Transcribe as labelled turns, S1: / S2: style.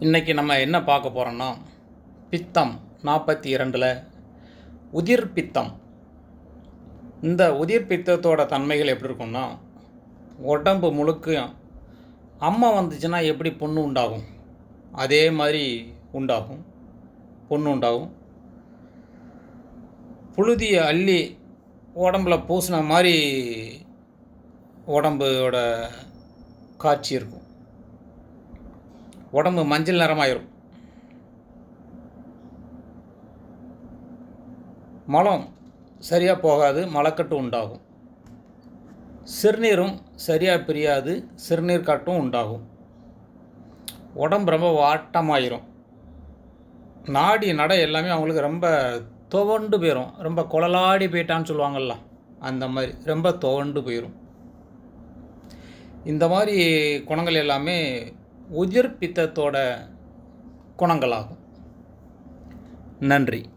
S1: இன்றைக்கி நம்ம என்ன பார்க்க போகிறோன்னா பித்தம் நாற்பத்தி இரண்டில் உதிர் பித்தம். இந்த உதிர் பித்தத்தோட தன்மைகள் எப்படி இருக்கும்னா உடம்பு முழுக்க அம்மா வந்துச்சுன்னா எப்படி பொண்ணு உண்டாகும்? அதே மாதிரி உண்டாகும். பொண்ணு உண்டாகும். புழுதியை அள்ளி உடம்புல பூசின மாதிரி உடம்போட காட்சி இருக்கும். உடம்பு மஞ்சள் நிறமாயிரும். மலம் சரியாக போகாது மலக்கட்டு உண்டாகும். சிறுநீரும் சரியாக பிரியாது சிறுநீர் காட்டும் உண்டாகும். உடம்பு ரொம்ப வாட்டமாயிரும். நாடி நடை எல்லாமே அவங்களுக்கு ரொம்ப துவண்டு போயிடும் ரொம்ப குழலாடி போயிட்டான்னு சொல்லுவாங்கள்ல அந்த மாதிரி ரொம்ப துவண்டு போயிடும் இந்த மாதிரி குணங்கள் எல்லாமே உதிர் பித்தத்தோட குணங்களாகும். நன்றி.